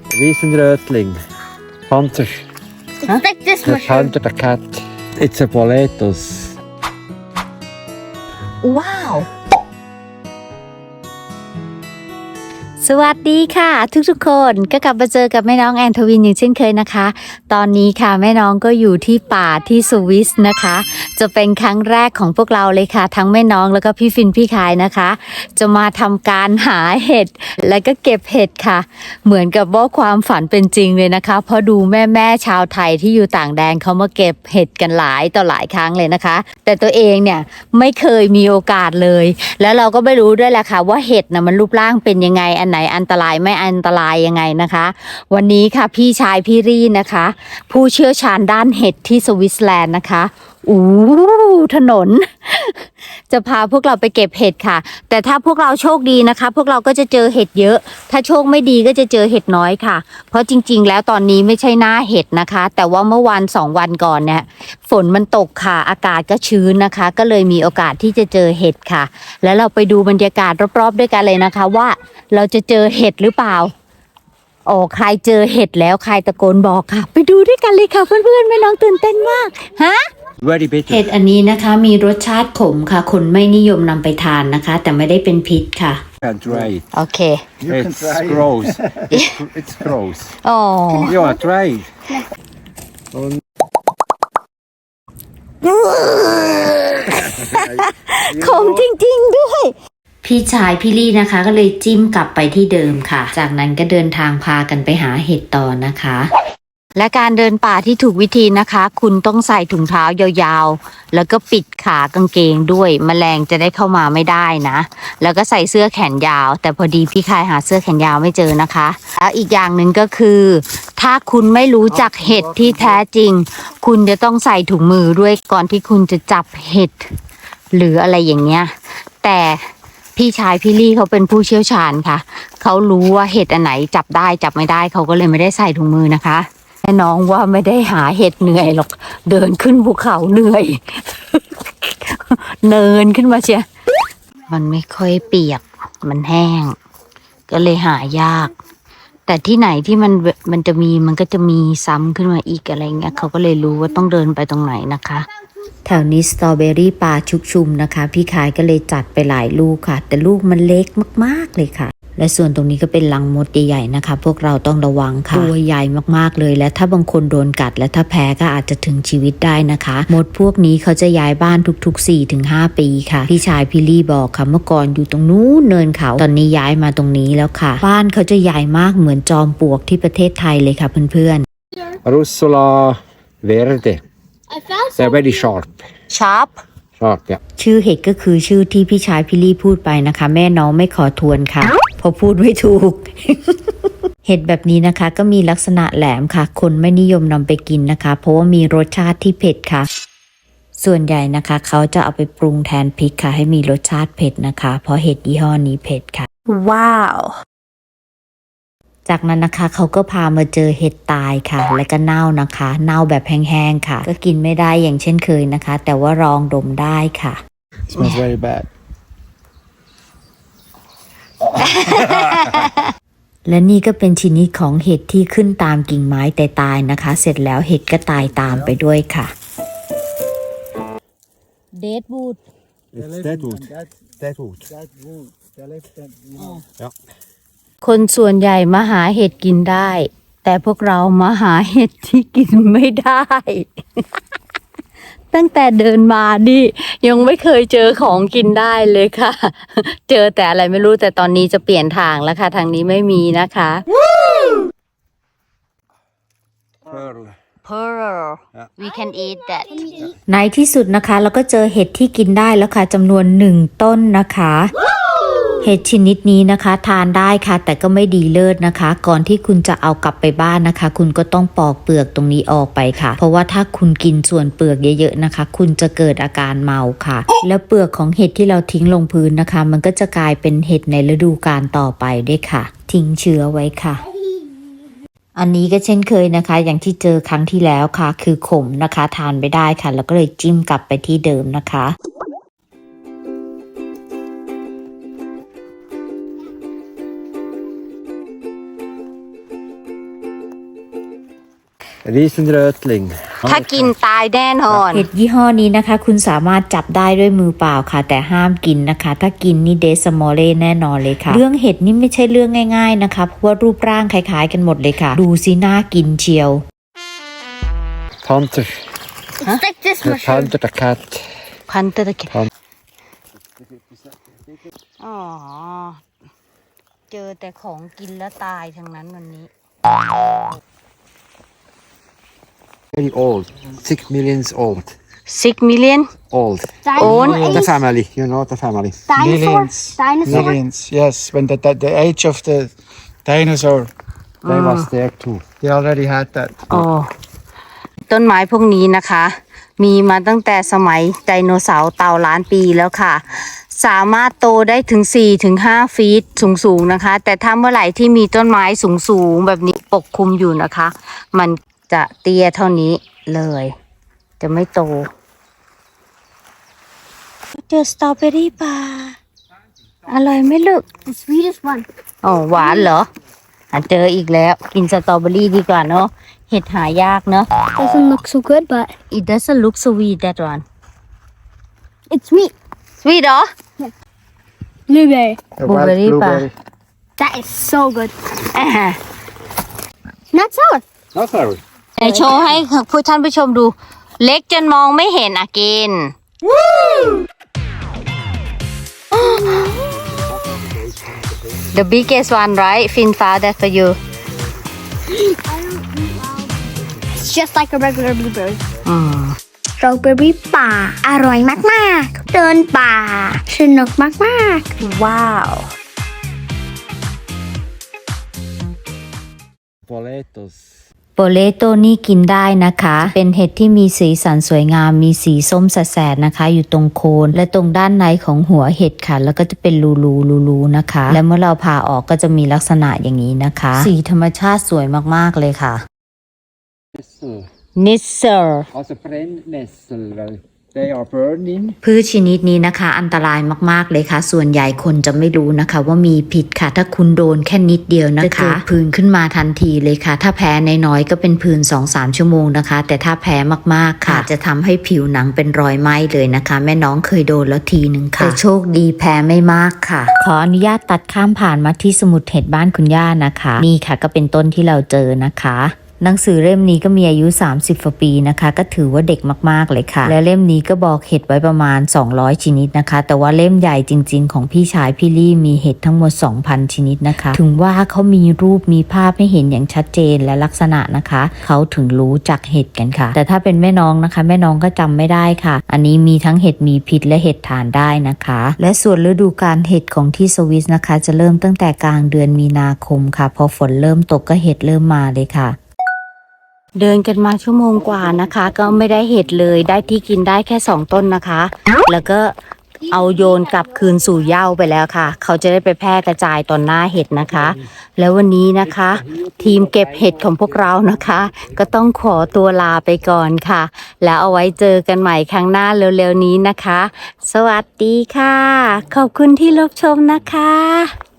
Riesenrötling. Panzer. It's like this The mushroom. panther, the cat. It's a boletus. ว้ วสวัสดีค่ะ ทุกๆคนก็กลับมาเจอกับแม่น้องแอนทวินอย่างเช่นเคยนะคะ ตอนนี้ค่ะแม่น้องก็อยู่ที่ป่าที่สวิสนะคะ จะเป็นครั้งแรกของพวกเราเลยค่ะ ทั้งแม่น้องแล้วก็พี่ฟินพี่คายนะคะ จะมาทำการหาเห็ดและก็เก็บเห็ดค่ะ เหมือนกับว่าความฝันเป็นจริงเลยนะคะ เพราะดูแม่แม่ๆชาวไทยที่อยู่ต่างแดนเขามาเก็บเห็ดกันหลายต่อหลายครั้งเลยนะคะ แต่ตัวเองเนี่ยไม่เคยมีโอกาสเลย แล้วเราก็ไม่รู้ด้วยแหละค่ะว่าเห็ดนะมันรูปร่างเป็นยังไงอันไหนอันตรายไม่อันตรายยังไงนะคะ วันนี้ค่ะพี่ชายพี่รีนะคะ ผู้เชี่ยวชาญด้านเห็ดที่สวิตเซอร์แลนด์นะคะอู้ถนน จะพาพวกเราไปเก็บเห็ดค่ะ แต่ถ้าพวกเราโชคดีนะคะ พวกเราก็จะเจอเห็ดเยอะ ถ้าโชคไม่ดีก็จะเจอเห็ดน้อยค่ะ เพราะจริง ๆ แล้วตอนนี้ไม่ใช่หน้าเห็ดนะคะ แต่ว่าเมื่อวันสองวันก่อนเนี่ยฝนมันตกค่ะ อากาศก็ชื้นนะคะ ก็เลยมีโอกาสที่จะเจอเห็ดค่ะ แล้วเราไปดูบรรยากาศรอบๆ ด้วยกันเลยนะคะ ว่าเราจะเจอเห็ดหรือเปล่าโอ้ใครเจอเห็ดแล้วใครตะโกนบอกค่ะ ไปดูด้วยกันเลยค่ะเพื่อนๆแม่น้องตื่นเต้นมากฮะ Very bitter. เห็ดอันนี้นะคะมีรสชาติขมค่ะ คนไม่นิยมนำไปทานนะคะ แต่ไม่ได้เป็นพิษค่ะ And try it. โอเค You can It's try. gross. it's, it's gross. โอ้ You wanna try it? ขมจริงๆด้วย พี่ชายพี่ลี่นะคะ ก็เลยจิ้มกลับไปที่เดิมค่ะ จากนั้นก็เดินทางพากันไปหาเห็ดต่อนะคะ และการเดินป่าที่ถูกวิธีนะคะ คุณต้องใส่ถุงเท้ายาวๆ แล้วก็ปิดขากางเกงด้วยแมลงจะได้เข้ามาไม่ได้นะ แล้วก็ใส่เสื้อแขนยาว แต่พอดีพี่คายหาเสื้อแขนยาวไม่เจอนะคะ แล้วอีกอย่างหนึ่งก็คือ ถ้าคุณไม่รู้จักเห็ดที่แท้จริง คุณจะต้องใส่ถุงมือด้วยก่อนที่คุณจะจับเห็ดหรืออะไรอย่างเงี้ย แต่พี่ชายพี่ลี่เขาเป็นผู้เชี่ยวชาญค่ะ เขารู้ว่าเห็ดอันไหนจับได้จับไม่ได้เขาก็เลยไม่ได้ใส่ถุงมือนะคะ แม่น้องว่าไม่ได้หาเห็ดเหนื่อยหรอก เดินขึ้นภูเขาเหนื่อย เนินขึ้นมาเชียมันไม่ค่อยเปียก มันแห้ง ก็เลยหายาก แต่ที่ไหนที่มันมันจะมีมันก็จะมีซ้ำขึ้นมาอีกอะไรเงี้ยเขาก็เลยรู้ว่าต้องเดินไปตรงไหนนะคะแถวนี้สตรอเบอรี่ปลาชุกชุมนะคะ พี่ขายก็เลยจัดไปหลายลูกค่ะ แต่ลูกมันเล็กมาก ๆ เลยค่ะ และส่วนตรงนี้ก็เป็นลังมดใหญ่ๆนะคะ พวกเราต้องระวังค่ะตัวใหญ่มากๆเลย และถ้าบางคนโดนกัด และถ้าแพ้ก็อาจจะถึงชีวิตได้นะคะ มดพวกนี้เขาจะย้ายบ้านทุก ๆ 4-5 ปีค่ะ พี่ชายพี่ลี่บอกค่ะเมื่อก่อนอยู่ตรงนู้นเนินเขาตอนนี้ย้ายมาตรงนี้แล้วค่ะ บ้านเขาจะใหญ่มากเหมือนจอมปลวกที่ประเทศไทยเลยค่ะเพื่อนๆ Russola verde. I found They're very sharp. ชาร์ป Sharp, yeah. ชื่อเห็ดก็คือชื่อที่พี่ชายพี่ลี่พูดไปนะคะ แม่น้องไม่ขอทวนค่ะเพราะพูดไม่ถูก เห็ดแบบนี้นะคะ ก็มีลักษณะแหลมค่ะ คนไม่นิยมนำไปกินนะคะ เพราะว่ามีรสชาติที่เผ็ดค่ะ ส่วนใหญ่นะคะ เขาจะเอาไปปรุงแทนพริกค่ะ ให้มีรสชาติเผ็ดนะคะ เพราะเห็ดยี่ห้อนี้เผ็ดค่ะ Wow. จากนั้นนะคะเขาก็พามาเจอเห็ดตายค่ะ และก็เน่านะคะ เน่าแบบแห้งๆค่ะ ก็กินไม่ได้อย่างเช่นเคยนะคะ แต่ว่าลองดมได้ค่ะ smells very bad. และนี่ก็เป็นชนิดของเห็ดที่ขึ้นตามกิ่งไม้แต่ตายนะคะ เสร็จแล้วเห็ดก็ตายตามไปด้วยค่ะ เดดบูด It's dead wood. That's Dead wood. that wood. The left hand wood. คนส่วนใหญ่มาหาเห็ดกินได้ แต่พวกเรามาหาเห็ดที่กินไม่ได้ ตั้งแต่เดินมานี่ยังไม่เคยเจอของกินได้เลยค่ะ เจอแต่อะไรไม่รู้แต่ตอนนี้จะเปลี่ยนทางแล้วค่ะ ทางนี้ไม่มีนะคะ Pearl. pearl we can eat that Can we eat? ในที่สุดนะคะ เราก็เจอเห็ดที่กินได้แล้วค่ะจำนวนหนึ่งต้นนะคะ เห็ดชนิดนี้นะคะ ทานได้ค่ะ แต่ก็ไม่ดีเลิศนะคะ ก่อนที่คุณจะเอากลับไปบ้านนะคะ คุณก็ต้องปอกเปลือกตรงนี้ออกไปค่ะ เพราะว่าถ้าคุณกินส่วนเปลือกเยอะๆนะคะ คุณจะเกิดอาการเมาค่ะ แล้วเปลือกของเห็ดที่เราทิ้งลงพื้นนะคะ มันก็จะกลายเป็นเห็ดในฤดูกาลต่อไปด้วยค่ะ ทิ้งเชื้อไว้ค่ะอันนี้ก็เช่นเคยนะคะ อย่างที่เจอครั้งที่แล้วค่ะ คือขมนะคะ ทานไม่ได้ค่ะ แล้วก็เลยจิ้มกลับไปที่เดิมนะคะ Risenrötling. ถ้ากินตายแน่นอน เห็ดยี่ห้อนี้นะคะ คุณสามารถจับได้ด้วยมือเปล่าค่ะ แต่ห้ามกินนะคะ ถ้ากินนี่เดสมอลเล่แน่นอนเลยค่ะ เรื่องเห็ดนี่ไม่ใช่เรื่องง่ายๆนะคะเพราะว่ารูปร่างคล้ายๆกันหมดเลยค่ะ ดูสิน่ากินเชียว Panther. It's like this The mushroom. Panther the cat. พันตะเกียบพันอ๋อ เจอแต่ของกินแล้วตายทั้งนั้นวันนี้ Very old. Six millions old. six million Old. Own Dinosaur. The family. You know the family. Dinosaur. Millions. Dinosaur. Millions. Yes, when the, the the age of the dinosaur, They was there too. they already had that. โอ้ต้นไม้พวกนี้นะคะ มีมาตั้งแต่สมัยไดโนเสาร์เต่าล้านปีแล้วค่ะ สามารถโตได้ถึง4-5ถึง 5 ฟีตสูงๆนะคะ แต่ถ้าเมื่อไหร่ที่มีต้นไม้สูงๆแบบนี้ปกคลุมอยู่นะคะ มัน จะเตี้ยเท่านี้เลย จะไม่โต เจอสตรอเบอรี่ป่าอร่อยไหมลูก The sweetest one. อ๋อหวานเหรออะเจออีกแล้ว กินสตรอเบอรี่ดีกว่าเนาะเห็ดหายากเนาะ Doesn't look so good, but It doesn't look sweet that one it's sweet. sweet เหรอ Blueberry. The Blueberry pa. That is so good. อ่า Not sour. Not sorry. ไหนโชว์ให้ผู้ท่านผู้ชมดู เล็กจนมองไม่เห็นอะกิน The biggest one right Finn found that for you It's just like a regular blueberry. อืม Strawberry ป่า อร่อยมากๆ เดินป่า สนุกมากๆ ว้าว Boletos. โปเลโตนี่กินได้นะคะ เป็นเห็ดที่มีสีสันสวยงาม มีสีส้มแสดๆนะคะ อยู่ตรงโคนและตรงด้านในของหัวเห็ดค่ะ แล้วก็จะเป็นรูรูรูรูๆนะคะ และเมื่อเราผ่าออกก็จะมีลักษณะอย่างนี้นะคะ สีธรรมชาติสวยมากๆเลยค่ะนิสเซอร์ Also brennnessel. Weil They are burning. พืชชนิดนี้นะคะ อันตรายมากๆเลยค่ะ ส่วนใหญ่คนจะไม่รู้นะคะ ว่ามีผิดค่ะ ถ้าคุณโดนแค่นิดเดียวนะคะจะเกิดผื่นขึ้นมาทันทีเลยค่ะ ถ้าแพ้น้อยๆก็เป็นผื่น2-3ชั่วโมงนะคะ แต่ถ้าแพ้มากๆค่ะ จะทำให้ผิวหนังเป็นรอยไหม้เลยนะคะ แม่น้องเคยโดนแล้วทีหนึ่งค่ะแต่โชคดีแพ้ไม่มากค่ะ ขออนุญาตตัดข้ามผ่านมาที่สมุดเห็ดบ้านคุณย่านะคะ นี่ค่ะ ก็เป็นต้นที่เราเจอนะคะ หนังสือเล่มนี้ก็มีอายุ 30กว่าปีนะคะ ก็ถือว่าเด็กมากๆเลยค่ะ และเล่มนี้ก็บอกเห็ดไว้ประมาณ 200 ชนิดนะคะ แต่ว่าเล่มใหญ่จริง ๆ ของพี่ชายพี่ลี่มีเห็ดทั้งหมด 2,000 ชนิดนะคะ ถึงว่าเขามีรูปมีภาพให้เห็นอย่างชัดเจนและลักษณะนะคะ เขาถึงรู้จักเห็ดกันค่ะ แต่ถ้าเป็นแม่น้องนะคะ แม่น้องก็จำไม่ได้ค่ะ อันนี้มีทั้งเห็ดมีพิษและเห็ดทานได้นะคะ และส่วนฤดูการเห็ดของที่สวิสนะคะ จะเริ่มตั้งแต่กลางเดือนมีนาคมค่ะ พอฝนเริ่มตกก็เห็ดเริ่มมาเลยค่ะ เดินกันมาชั่วโมงกว่านะคะ ก็ไม่ได้เห็ดเลยได้ที่กินได้แค่สองต้นนะคะ แล้วก็เอาโยนกลับคืนสู่เหย้าไปแล้วค่ะ เขาจะได้ไปแพร่กระจายตอนหน้าเห็ดนะคะ แล้ววันนี้นะคะ ทีมเก็บเห็ดของพวกเรานะคะ ก็ต้องขอตัวลาไปก่อนค่ะ แล้วเอาไว้เจอกันใหม่ครั้งหน้าเร็วๆนี้นะคะ สวัสดีค่ะ ขอบคุณที่รับชมนะคะ